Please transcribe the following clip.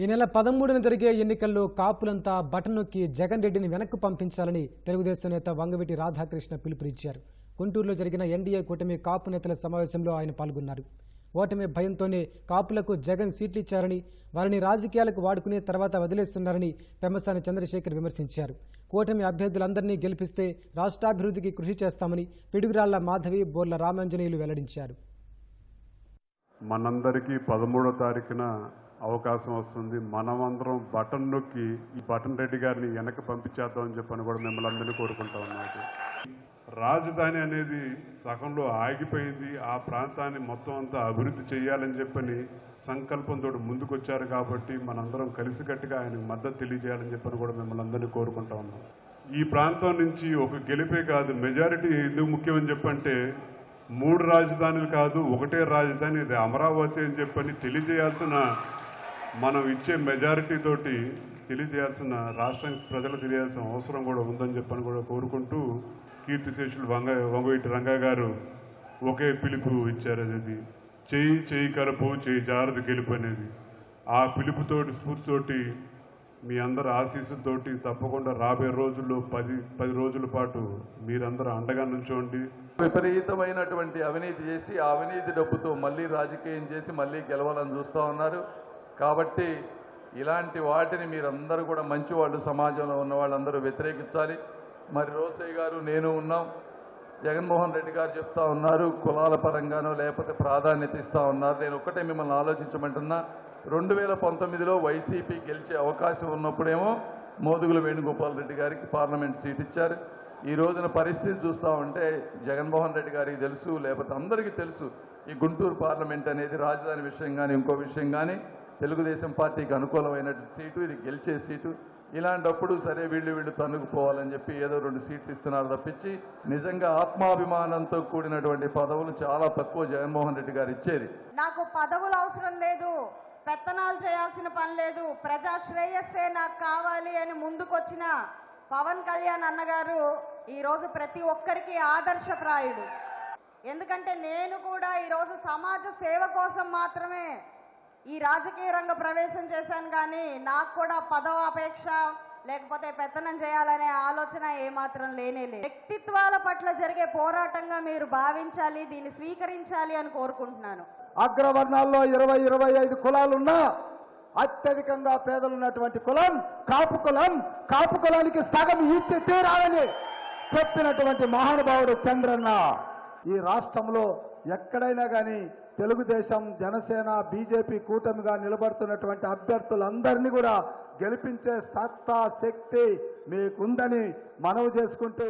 ఈ నెల పదమూడున జరిగే ఎన్నికల్లో కాపులంతా బటన్ నొక్కి జగన్ రెడ్డిని వెనక్కు పంపించాలని తెలుగుదేశం నేత వంగవీటి రాధాకృష్ణ పిలుపునిచ్చారు. గుంటూరులో జరిగిన ఎన్డీఏ కూటమి కాపు నేతల సమావేశంలో ఆయన పాల్గొన్నారు. ఓటమి భయంతోనే కాపులకు జగన్ సీట్లు ఇచ్చారని వారిని రాజకీయాలకు వాడుకునే తర్వాత వదిలేస్తున్నారని పెమ్మసాని చంద్రశేఖర్ విమర్శించారు. కూటమి అభ్యర్థులందరినీ గెలిపిస్తే రాష్ట్రాభివృద్ధికి కృషి చేస్తామని పిడుగురాళ్ళ మాధవి బోర్ల రామాంజనేయులు వెల్లడించారు. మనందరికీ పదమూడో తారీఖున అవకాశం వస్తుంది. మనమందరం బటన్ నొక్కి ఈ బటన్ రెడ్డి గారిని వెనక పంపించేద్దామని చెప్పని కూడా మిమ్మల్ని అందరినీ కోరుకుంటా ఉన్నాడు రాజధాని అనేది సగంలో ఆగిపోయింది. ఆ ప్రాంతాన్ని మొత్తం అంతా అభివృద్ధి చేయాలని చెప్పని సంకల్పంతో ముందుకొచ్చారు కాబట్టి మనందరం కలిసికట్టుగా ఆయనకు మద్దతు తెలియజేయాలని చెప్పని కూడా మిమ్మల్ని అందరినీ కోరుకుంటా ఉన్నాం ఈ ప్రాంతం నుంచి ఒక గెలిపే కాదు మెజారిటీ ఎందుకు ముఖ్యమని చెప్పంటే మూడు రాజధానులు కాదు ఒకటే రాజధాని ఇది అమరావతి అని చెప్పని తెలియజేయాల్సిన మనం ఇచ్చే మెజారిటీ తోటి తెలియజేయాల్సిన రాష్ట్రం ప్రజలు తెలియాల్సిన అవసరం కూడా ఉందని చెప్పని కూడా కోరుకుంటూ కీర్తిశేషులు వంగ వంగవీటి రంగా గారు ఒకే పిలుపు ఇచ్చారు అనేది. చేయి చేయి కలుపు చేయి జారదు గెలుపు అనేది. ఆ పిలుపుతోటి స్ఫూర్తితోటి మీ అందరి ఆశీస్సుతోటి తప్పకుండా రాబోయే రోజుల్లో పది పది రోజుల పాటు మీరందరూ అండగా నుంచోండి విపరీతమైనటువంటి అవినీతి చేసి ఆ అవినీతి డబ్బుతో మళ్ళీ రాజకీయం చేసి మళ్ళీ గెలవాలని చూస్తూ ఉన్నారు. కాబట్టి ఇలాంటి వాటిని మీరందరూ కూడా మంచి వాళ్ళు సమాజంలో ఉన్న వాళ్ళందరూ వ్యతిరేకించాలి. మరి రోసయ్య గారు నేను ఉన్నాం. జగన్మోహన్ రెడ్డి గారు చెప్తా ఉన్నారు కులాల పరంగానో లేకపోతే ప్రాధాన్యత ఇస్తూ ఉన్నారు. నేను ఒక్కటే మిమ్మల్ని ఆలోచించమంటున్నా. రెండు వేల పంతొమ్మిదిలో వైసీపీ గెలిచే అవకాశం ఉన్నప్పుడేమో మోదుగుల వేణుగోపాల్ రెడ్డి గారికి పార్లమెంట్ సీట్ ఇచ్చారు. ఈ రోజున పరిస్థితి చూస్తూ ఉంటే జగన్మోహన్ రెడ్డి గారికి తెలుసు లేకపోతే అందరికీ తెలుసు ఈ గుంటూరు పార్లమెంట్ అనేది రాజధాని విషయం కానీ ఇంకో విషయం కానీ తెలుగుదేశం పార్టీకి అనుకూలమైన సీటు ఇది గెలిచే సీటు. ఇలాంటప్పుడు సరే వీళ్ళు వీళ్ళు తన్నుకుపోవాలని చెప్పి ఏదో రెండు సీట్లు ఇస్తున్నారు తప్పించి నిజంగా ఆత్మాభిమానంతో కూడినటువంటి పదవులు చాలా తక్కువ జగన్మోహన్ రెడ్డి గారు ఇచ్చేది. నాకు పదవులు అవసరం లేదు. పెత్తనాలు చేయాల్సిన పని లేదు. ప్రజా శ్రేయస్సే నాకు కావాలి అని ముందుకొచ్చిన పవన్ కళ్యాణ్ అన్నగారు ఈరోజు ప్రతి ఒక్కరికి ఆదర్శప్రాయుడు. ఎందుకంటే నేను కూడా ఈరోజు సమాజ సేవ కోసం మాత్రమే ఈ రాజకీయ రంగ ప్రవేశం చేశాను కానీ నాకు కూడా పదవ అపేక్ష లేకపోతే పెత్తనం చేయాలనే ఆలోచన ఏమాత్రం లేనే లేదు. వ్యక్తిత్వాల పట్ల జరిగే పోరాటంగా మీరు భావించాలి దీన్ని స్వీకరించాలి అని కోరుకుంటున్నాను. అగ్రవర్ణాల్లో ఇరవై ఇరవై ఐదు కులాలున్నా అత్యధికంగా పేదలున్నటువంటి కులం కాపు కులం కాపు కులానికి సగం ఇచ్చి తీరాలని చెప్పినటువంటి మహానుభావుడు చంద్రన్న ఈ రాష్ట్రంలో ఎక్కడైనా కానీ తెలుగుదేశం జనసేన బీజేపీ కూటమిగా నిలబడుతున్నటువంటి అభ్యర్థులందరినీ కూడా గెలిపించే సత్తా శక్తి మీకుందని మనవి చేసుకుంటూ